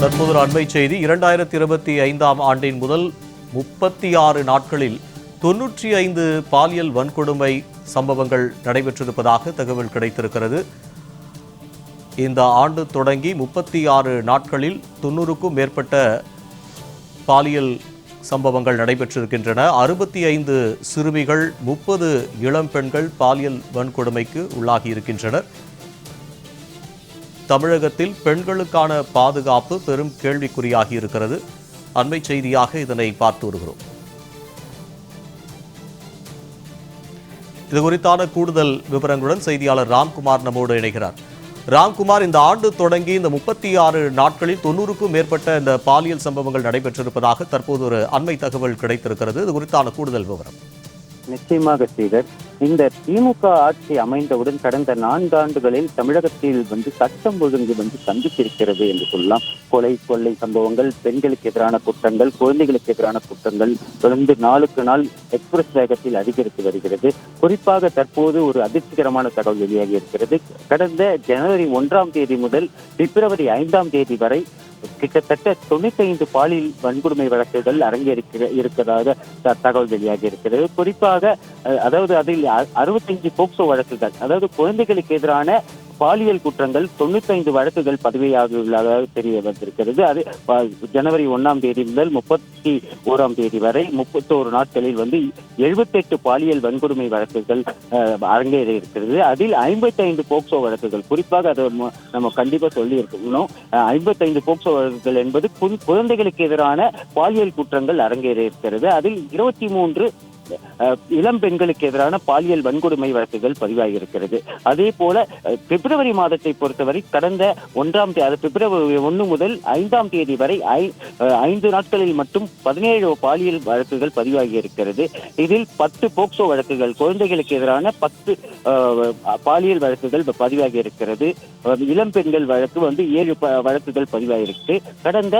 தற்போது அண்மை செய்தி. இரண்டாயிரத்தி இருபத்தி ஐந்தாம் ஆண்டின் முதல் முப்பத்தி ஆறு நாட்களில் தொன்னூற்றி ஐந்து பாலியல் வன்கொடுமை சம்பவங்கள் நடைபெற்றிருப்பதாக தகவல் கிடைத்திருக்கிறது. இந்த ஆண்டு தொடங்கி முப்பத்தி ஆறு நாட்களில் தொண்ணூறுக்கும் மேற்பட்ட பாலியல் சம்பவங்கள் நடைபெற்றிருக்கின்றன. அறுபத்தி ஐந்து சிறுமிகள் முப்பது இளம் பெண்கள் பாலியல் வன்கொடுமைக்கு உள்ளாகி இருக்கின்றனர் தமிழகத்தில் பெண்களுக்கான பாதுகாப்பு பெரும் கேள்விக்குறியாகி இருக்கிறது. அண்மை செய்தியாக இதனை பார்த்து வருகிறோம். இது குறித்தான கூடுதல் விவரங்களுடன் செய்தியாளர் ராம்குமார் நம்மோடு இணைகிறார். ராம்குமார் இந்த ஆண்டு தொடங்கி இந்த முப்பத்தி ஆறு நாட்களில் தொண்ணூறுக்கும் மேற்பட்ட இந்த பாலியல் சம்பவங்கள் நடைபெற்றிருப்பதாக தற்போது ஒரு அண்மை தகவல் கிடைத்திருக்கிறது. இது குறித்தான கூடுதல் விவரம். நிச்சயமாக ஸ்ரீதர் இந்த திமுக ஆட்சி அமைந்தவுடன் கடந்த நான்காண்டுகளில் தமிழகத்தில் வந்து சட்டம் ஒழுங்கு வந்து சந்தித்திருக்கிறது என்று சொல்லலாம். கொலை கொள்ளை சம்பவங்கள் பெண்களுக்கு எதிரான குற்றங்கள் குழந்தைகளுக்கு எதிரான குற்றங்கள் தொடர்ந்து நாளுக்கு நாள் எக்ஸ்பிரஸ் வேகத்தில் அதிகரித்து வருகிறது. குறிப்பாக தற்போது ஒரு அதிர்ச்சிகரமான தகவல் வெளியாகி இருக்கிறது. கடந்த ஜனவரி ஒன்றாம் தேதி முதல் பிப்ரவரி ஐந்தாம் தேதி வரை கிட்டத்தட்ட தொண்ணூத்தி ஐந்து பாலியல் வன்கொடுமை வழக்குகள் அரங்கேறிக்கிற இருக்கிறதாக தகவல் வெளியாகி இருக்கிறது. குறிப்பாக அதாவது அதில் அ- அறுபத்தஞ்சு போக்சோ வழக்குகள் அதாவது குழந்தைகளுக்கு எதிரான பாலியல் குற்றங்கள் தொண்ணூத்தைந்து வழக்குகள் பதிவையாகியுள்ளதாக தெரிய வந்திருக்கிறது அது ஜனவரி ஒன்றாம் தேதி முதல் முப்பத்தி ஓராம் தேதி வரை முப்பத்தோரு நாட்களில் வந்து எழுபத்தெட்டு பாலியல் வன்கொடுமை வழக்குகள் அஹ், அரங்கேறி இருக்கிறது. அதில் ஐம்பத்தைந்து போக்சோ வழக்குகள் குறிப்பாக அதை நம்ம கண்டிப்பா சொல்லி இருக்கணும் ஐம்பத்தைந்து போக்சோ வழக்குகள் என்பது குழந்தைகளுக்கு எதிரான பாலியல் குற்றங்கள் அரங்கேறி இருக்கிறது. அதில் இருபத்தி மூன்று இளம் பெண்களுக்கு எதிரான பாலியல் வன்கொடுமை வழக்குகள் பதிவாகியிருக்கிறது. அதே போல பிப்ரவரி மாதத்தை பொறுத்தவரை கடந்த ஒன்றாம் தேதி பிப்ரவரி ஒன்று முதல் ஐந்தாம் தேதி வரை ஐ- ஐந்து நாட்களில் மட்டும் பதினேழு பாலியல் வழக்குகள் பதிவாகி இருக்கிறது இதில் பத்து போக்சோ வழக்குகள் குழந்தைகளுக்கு எதிரான பத்து பாலியல் வழக்குகள் பதிவாகி இருக்கிறது இளம் பெண்கள் வழக்கு வந்து ஏழு ப- வழக்குகள் பதிவாகியிருக்கு கடந்த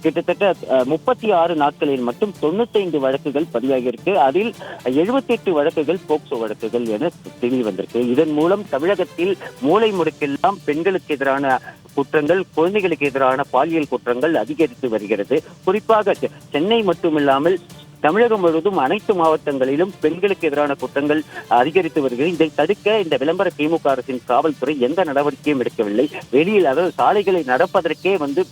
கிட்டத்தட்ட முப்பத்தி ஆறு நாட்களில் மட்டும் தொண்ணூத்தைந்து வழக்குகள் பதிவாகியிருக்கு. அதில் எழுபத்தெட்டு வழக்குகள் போக்சோ வழக்குகள் என தெரிய வந்திருக்கு. இதன் மூலம் தமிழகத்தில் மூளை முடுக்கெல்லாம் பெண்களுக்கு எதிரான குற்றங்கள் குழந்தைகளுக்கு எதிரான பாலியல் குற்றங்கள் அதிகரித்து வருகிறது. குறிப்பாக செ- சென்னை மட்டுமில்லாமல் தமிழகம் முழுவதும் அனைத்து மாவட்டங்களிலும் பெண்களுக்கு எதிரான குற்றங்கள் அதிகரித்து வருகிறது. இதை தடுக்க இந்த விளம்பர திமுக அரசின் காவல்துறை எந்த நடவடிக்கையும் எடுக்கவில்லை. வெளியில் அதாவது சாலைகளை நடப்பதற்கே வந்து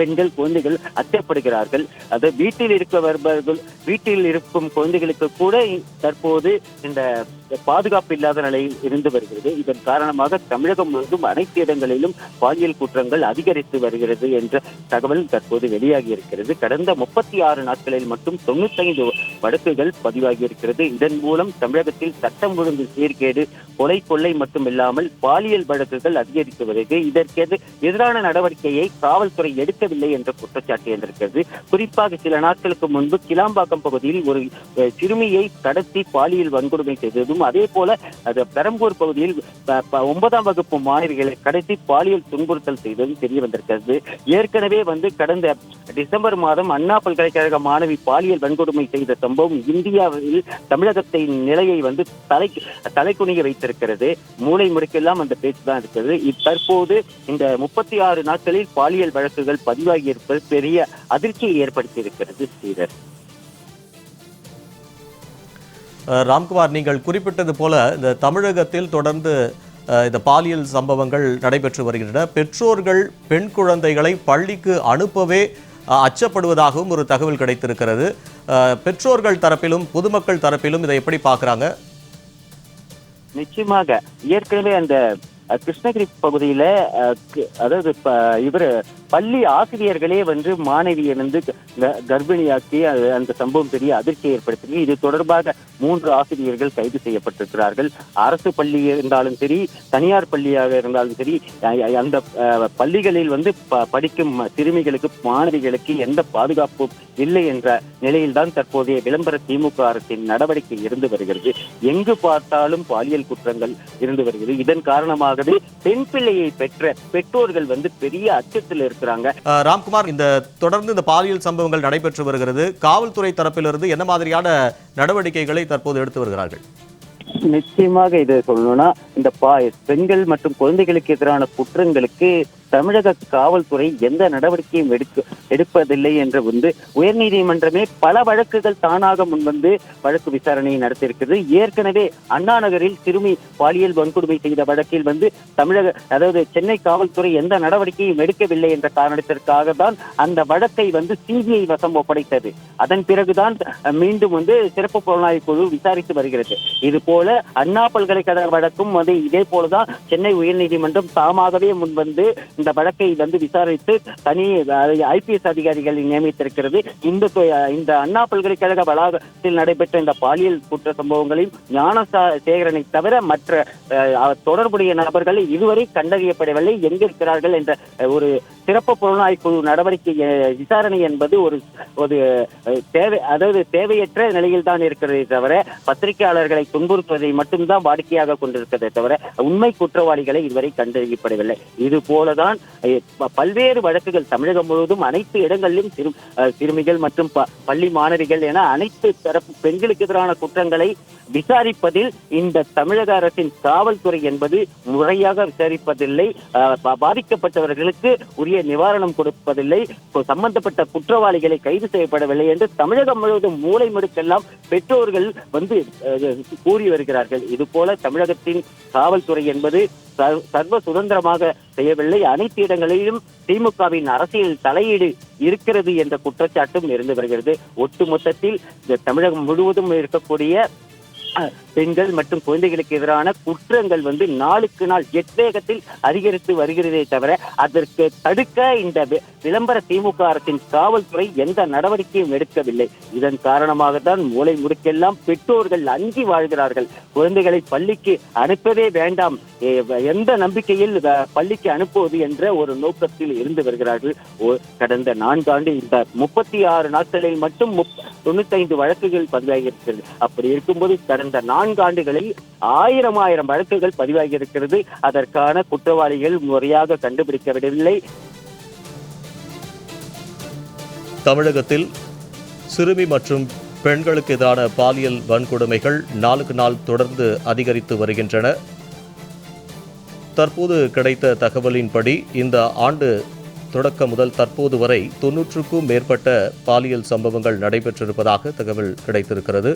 பெண்கள் குழந்தைகள் அச்சப்படுகிறார்கள். அது வீட்டில் இருக்க வருபவர்கள் வீட்டில் இருக்கும் குழந்தைகளுக்கு கூட தற்போது இந்த பாதுகாப்பு இல்லாத நிலையில் இருந்து வருகிறது. இதன் காரணமாக தமிழகம் முழுவதும் அனைத்து இடங்களிலும் பாலியல் குற்றங்கள் அதிகரித்து வருகிறது என்ற தகவல் தற்போது வெளியாகி இருக்கிறது. கடந்த முப்பத்தி ஆறு நாட்களில் மட்டும் தொண்ணூத்தைந்து வழக்குகள் பதிவாகி இருக்கிறது. இதன் மூலம் தமிழகத்தில் சட்டம் ஒழுங்கு சீர்கேடு கொலை கொள்ளை மட்டுமில்லாமல் பாலியல் வழக்குகள் அதிகரித்து வருகிறது. இதற்கு எதிரான நடவடிக்கையை காவல்துறை எடுக்கவில்லை என்ற குற்றச்சாட்டு இருந்திருக்கிறது குறிப்பாக சில நாட்களுக்கு முன்பு கிளாம்பாக்கம் பகுதியில் ஒரு சிறுமியை கடத்தி பாலியல் வன்கொடுமை செய்ததும் அதே போல அது பெரம்பூர் பகுதியில் ஒன்பதாம் வகுப்பு மாணவிகளை கடத்தி பாலியல் துன்புறுத்தல் செய்ததும் தெரிய வந்திருக்கிறது. ஏற்கனவே வந்து கடந்த டிசம்பர் மாதம் அண்ணா பல்கலைக்கழக மாணவி பாலியல் வன்கொடுமை செய்த சம்பவம் இந்தியாவில் தமிழகத்தின் நிலையை வந்து தலை தலைக்குனிய வைத்திருக்கிறது. மூளை முறைக்கெல்லாம் அந்த பேச்சு தான் இருக்கிறது. தற்போது இந்த முப்பத்தி ஆறு நாட்களில் பாலியல் வழக்குகள் பதிவாகி இருப்பது பெரிய அதிர்ச்சியை ஏற்படுத்தி இருக்கிறது ஸ்ரீதர். ராம்குமார் நீங்கள் குறிப்பிட்டது போல இந்த தமிழகத்தில் தொடர்ந்து இந்த பாலியல் சம்பவங்கள் நடைபெற்று வருகின்றன. பெற்றோர்கள் பெண் குழந்தைகளை பள்ளிக்கு அனுப்பவே அச்சப்படுவதாகவும் ஒரு தகவல் கிடைத்திருக்கிறது. பெற்றோர்கள் தரப்பிலும் பொதுமக்கள் தரப்பிலும் இதை எப்படி பார்க்குறாங்க? நிச்சயமாக. ஏற்கனவே அந்த கிருஷ்ணகிரி பகுதியில அதாவது இவர் பள்ளி ஆசிரியர்களே வந்து மாணவியை வந்து கர்ப்பிணியாக்கி அந்த சம்பவம் பெரிய அதிர்ச்சியை ஏற்படுத்திருக்கு இது தொடர்பாக மூன்று ஆசிரியர்கள் கைது செய்யப்பட்டிருக்கிறார்கள். அரசு பள்ளி இருந்தாலும் சரி தனியார் பள்ளியாக இருந்தாலும் சரி அந்த பள்ளிகளில் வந்து ப- படிக்கும் சிறுமிகளுக்கு மாணவிகளுக்கு எந்த பாதுகாப்பும் இல்லை என்ற நிலையில்தான் தற்போதைய விளம்பர திமுக அரசின் நடவடிக்கை இருந்து வருகிறது. எங்கு பார்த்தாலும் பாலியல் குற்றங்கள் இருந்து வருகிறது. இதன் காரணமாகவே பெண் பிள்ளையை பெற்ற பெற்றோர்கள் வந்து பெரிய அச்சத்தில் இருக்கிறாங்க ராம்குமார் இந்த தொடர்ந்து இந்த பாலியல் சம்பவங்கள் நடைபெற்று வருகிறது. காவல்துறை தரப்பிலிருந்து என்ன மாதிரியான நடவடிக்கைகளை தற்போது எடுத்து வருகிறார்கள்? நிச்சயமாக இதை சொல்லணும்னா இந்த பா பெண்கள் மற்றும் குழந்தைகளுக்கு எதிரான குற்றங்களுக்கு தமிழக காவல்துறை எந்த நடவடிக்கையும் எடுக்க எடுப்பதில்லை என்று வந்து உயர்நீதிமன்றமே பல வழக்குகள் தானாக முன்வந்து வழக்கு விசாரணையை நடத்தியிருக்கிறது. ஏற்கனவே அண்ணா நகரில் சிறுமி பாலியல் வன்கொடுமை செய்த வழக்கில் வந்து தமிழக அதாவது சென்னை காவல்துறை எந்த நடவடிக்கையும் எடுக்கவில்லை என்ற காரணத்திற்காக தான் அந்த வழக்கை வந்து சிபிஐ வசம் ஒப்படைத்தது. அதன் பிறகுதான் அஹ், மீண்டும் வந்து சிறப்பு புலனாய்வு குழு விசாரித்து வருகிறது. இது போல அண்ணா பல்கலைக்கழக வழக்கும் வந்து இதே போலதான் சென்னை உயர்நீதிமன்றம் தாமாகவே முன்வந்து இந்த வழக்கை வந்து விசாரித்து தனி ஐபிஎஸ் அதிகாரிகளை நியமித்திருக்கிறது. இந்த இந்த அண்ணா பல்கலைக்கழக வளாகத்தில் நடைபெற்ற இந்த பாலியல் குற்ற சம்பவங்களையும் ஞானசேகரனை தவிர மற்ற தொடர்புடைய நபர்கள் இதுவரை கண்டறியப்படவில்லை. எங்கிருக்கிறார்கள் என்ற ஒரு சிறப்பு புலனாய்வு குழு நடவடிக்கை விசாரணை என்பது ஒரு ஒரு தேவை அதாவது தேவையற்ற நிலையில் தான் இருக்கிறதே தவிர பத்திரிகையாளர்களை துன்புறுத்துவதை மட்டும்தான் வாடிக்கையாக கொண்டிருக்கிறதே தவிர உண்மை குற்றவாளிகளை இதுவரை கண்டறியப்படவில்லை. இது போலதான் தான் பல்வேறு வழக்குகள் தமிழகம் முழுவதும் அனைத்து இடங்களிலும் சிறு சிறுமிகள் மற்றும் பள்ளி மாணவிகள் என அனைத்து தரப்பு பெண்களுக்கு எதிரான குற்றங்களை விசாரிப்பதில் இந்த தமிழக அரசின் காவல்துறை என்பது முறையாக விசாரிப்பதில்லை. பாதிக்கப்பட்டவர்களுக்கு உரிய நிவாரணம் கொடுப்பதில்லை. சம்பந்தப்பட்ட குற்றவாளிகளை கைது செய்யப்படவில்லை என்று தமிழகம் முழுவதும் மூளை முடுக்கெல்லாம் பெற்றோர்கள் வந்து கூறி வருகிறார்கள். இது போல தமிழகத்தின் காவல்துறை என்பது சர்வ சுதந்திரமாக செய்யவில்லை. அனைத்து இடங்களிலும் திமுகவின் அரசியல் தலையீடு இருக்கிறது என்ற குற்றச்சாட்டும் இருந்து வருகிறது. ஒட்டுமொத்தத்தில் தமிழகம் முழுவதும் இருக்கக்கூடிய பெண்கள் மற்றும் குழந்தைகளுக்கு எதிரான குற்றங்கள் வந்து நாளுக்கு நாள் எட்வேகத்தில் அதிகரித்து வருகிறதே தவிர அதற்கு தடுக்க இந்த விளம்பர திமுக அரசின் காவல்துறை எந்த நடவடிக்கையும் எடுக்கவில்லை. இதன் காரணமாக தான் மூளை முடுக்கெல்லாம் பெற்றோர்கள் அஞ்சி வாழ்கிறார்கள். குழந்தைகளை பள்ளிக்கு அனுப்பவே வேண்டாம். எந்த நம்பிக்கையில் பள்ளிக்கு அனுப்புவது என்ற ஒரு நோக்கத்தில் இருந்து வருகிறார்கள். ஓ- கடந்த நான்காண்டு இந்த முப்பத்தி ஆறு நாட்களில் மட்டும் தொண்ணூத்தி ஐந்து வழக்குகள் பதிவாகியிருக்கிறது. அப்படி இருக்கும்போது கடந்த நான்காண்டுகளில் ஆயிரம் ஆயிரம் வழக்குகள் பதிவாகி இருக்கிறது அதற்கான குற்றவாளிகள் முறையாக கண்டுபிடிக்கப்படவில்லை தமிழகத்தில் சிறுமி மற்றும் பெண்களுக்கு எதிரான பாலியல் வன்கொடுமைகள் நாளுக்கு நாள் தொடர்ந்து அதிகரித்து வருகின்றன. தற்போது கிடைத்த தகவலின்படி இந்த ஆண்டு தொடக்கம் முதல் தற்போது வரை தொன்னூற்றுக்கும் மேற்பட்ட பாலியல் சம்பவங்கள் நடைபெற்றிருப்பதாக தகவல் கிடைத்திருக்கிறது.